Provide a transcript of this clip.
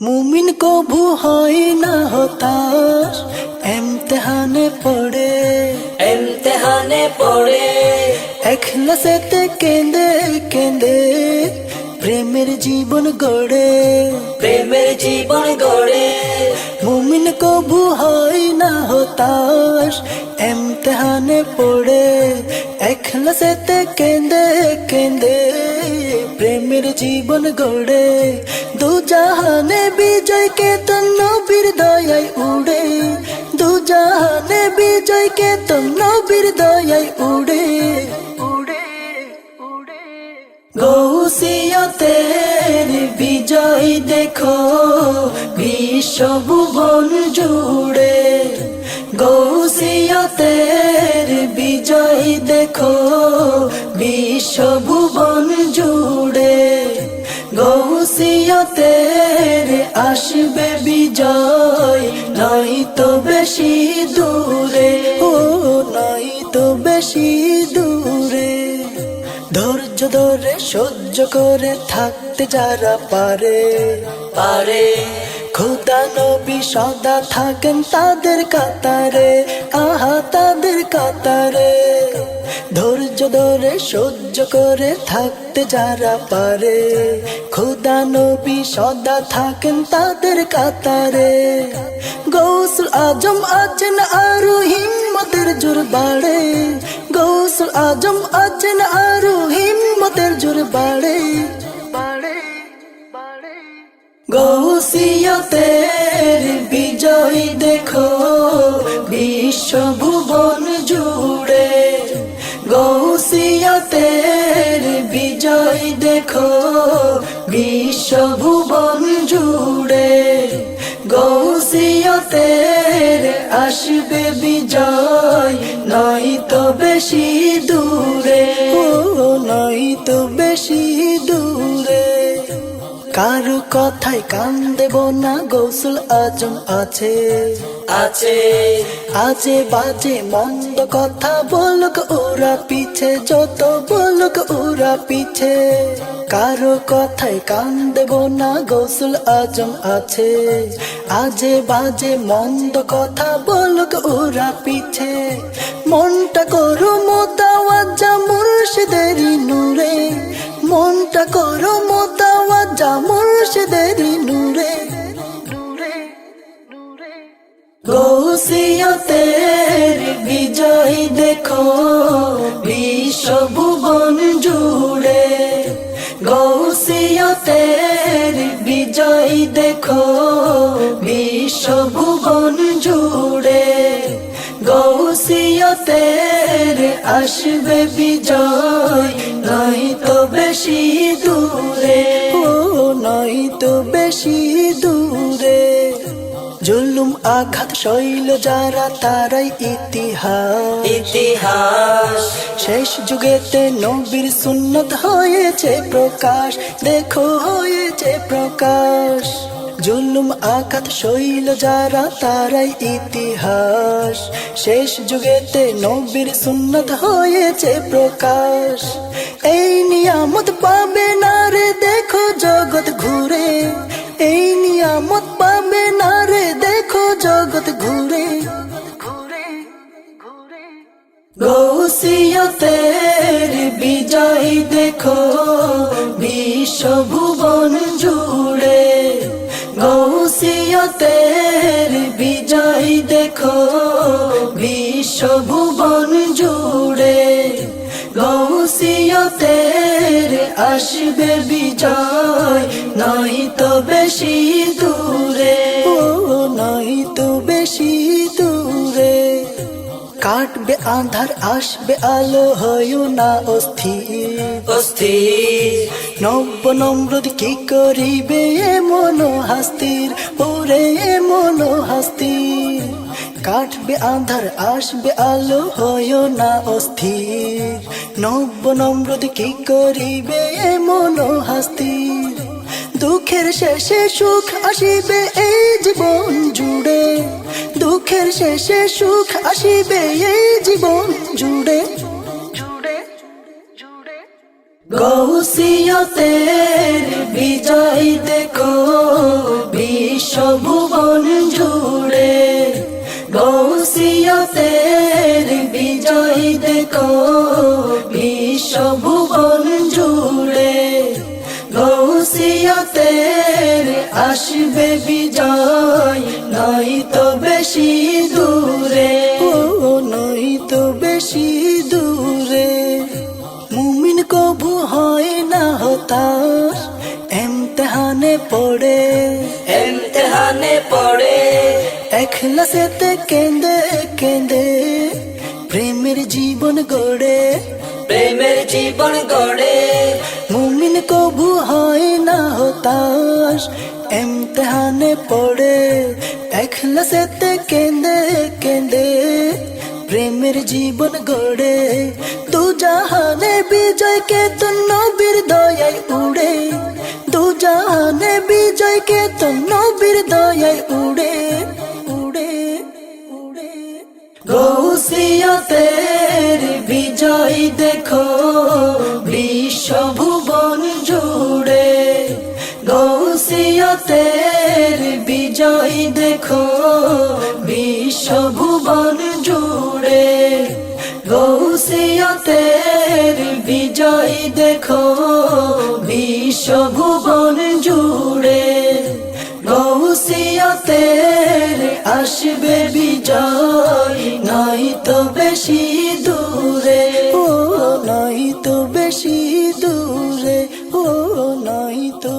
মুমিন কভু হয় না হতাশ এমতেহানে পড়ে। এমতেহানে পড়ে। এখলাসেতে কেঁদে কেঁদে প্রেমের জীবন গড়ে। প্রেমের জীবন গড়ে। মুমিন কভু হয় না হতাশ এমতেহানে পড়ে। এখলাসেতে কেঁদে কেঁদে প্রেমের জীবন গড়ে। দু জাহানে বিজয়কে তো নবীর দয়ায় উড়ে। দু জাহানে বিজয়কে তো নবীর দয়ায় উড়ে। গৌসিয়তের বিজয় দেখো বিশ্বভুবন জুড়ে। গৌসিয়তের বিজয় দেখো বিশ্বভুবন জুড়ে। গৌসিয়তের আসবে বিজয় নাই তো বেশি দূরে, ও নাই তো বেশি দূরে। ধৈর্য ধরে সহ্য করে থাকতে যারা পারে পারে। খুদা নবী সদা থাকেন তাদের কাতারে, আহা তাদের কাতারে। ধৈর্য ধরে, সহ্য করে থাকতে যারা পারে, খুদা নবী সদা থাকেন তাদের কাতারে। গৌসুল আজম আছেন আরও হিম্মতের জোর বাড়ে। গৌসুল আজম আছেন আরও হিম্মতের জোর বাড়ে। গৌসিয়তের বিজয় দেখো বিশ্বভুবন জুড়ে। গৌসিয়তের বিজয় দেখো, বিশ্বভুবন জুড়ে। গৌসিয়তের আসবে বিজয় নয় তো বেশি দূরে। নয় তো বেশি দূরে। কারও কথায় কান দেব না গৌসুল আজম আছে। আছে। আজে বাজে মন্দ কথা বলক ওরা পিছে যত বলক ওরা পিছে। কারও কথায় কান দেব না গৌসুল আজম আছে। আজে বাজে মন্দ কথা বলক ওরা পিছে। মনটা করো মোতাওয়াজা মুর্শিদেরই নূরে। মনটা করো মোতাওয়াজা মুর্শিদেরই নূরে নূরে। গৌসিয়তের বিজয় দেখো, বিশ্বভুবন জুড়ে। গৌসিয়তের বিজয় দেখো, বিশ্বভুবন জুড়ে। গৌসিয়তের আসবে বিজয় তো বেশি দূরে ও নয় তো বেশি দূরে। জুলুম আঘাত শৈল যারা তারাই ইতিহাস। ইতিহাস। শেষ যুগেতে নবীর সুন্নত হয়েছে প্রকাশ দেখো হয়েছে প্রকাশ। জুলুম আঘাত শৈল যারা, তারাই ইতিহাস। শেষ যুগেতে নবীর সুন্নত হয়েছে প্রকাশ। এই নিয়ামত পাবে না রে, দেখো জগৎ ঘুরে। এই নিয়ামত পাবে না রে, দেখো জগৎ ঘুরে। গৌসিয়তের বিজয় দেখো বিশ্বভুবন গৌসিয়তের বিজয় দেখো, বিশ্বভুবন জুড়ে। গৌসিয়তের আসবে বিজয় নয় তো বেশি দূরে। নয় তো বেশি দূরে। কাটবে আধার, আসবে আলো, হয় না অস্থির। অস্থির। নব্য নম্রদ কি করিবে এমন হাস্তির ওরে এমন হাস্তির কাটবে আধার, আসবে আলো, হয় না অস্থির। নব্য নম্রদ কি করিবে এমন হাস্তির দুঃখের শেষে সুখ আসিবে এই জীবন জুড়ে। দুঃখের শেষে সুখ আসিবে এই জীবন জুড়ে। ওসিয়তের বিজয় দেখো বিশ্বভুবন জুড়ে। গৌসিয়তের বিজয় দেখো বিশ্বভুবন জুড়ে। গৌসিয়তের আসবে বিজয়। পড়ে। এমতেহানে পড়ে। এখলাসেতে কেঁদে কেঁদে প্রেমের জীবন গড়ে। প্রেমের জীবন গড়ে। মুমিন কবু হয় না হতাশ এমতেহানে পড়ে। এখলাসেতে কেঁদে কেঁদে প্রেমের জীবন গড়ে। দু জাহানে বিজয়কে তো বিজয় দেখো, বিশ্বভুবন জুড়ে। গৌসিয়তের বিজয় দেখো, বিশ্বভুবন জুড়ে। গৌসিয়তের বিজয় দেখো, বিশ্বভুবন জুড়ে। গৌসিয়তের ফেরে আসবে বিজয় নাই তো বেশি দূরে। ও নাই তো বেশি দূরে। ও নাই তো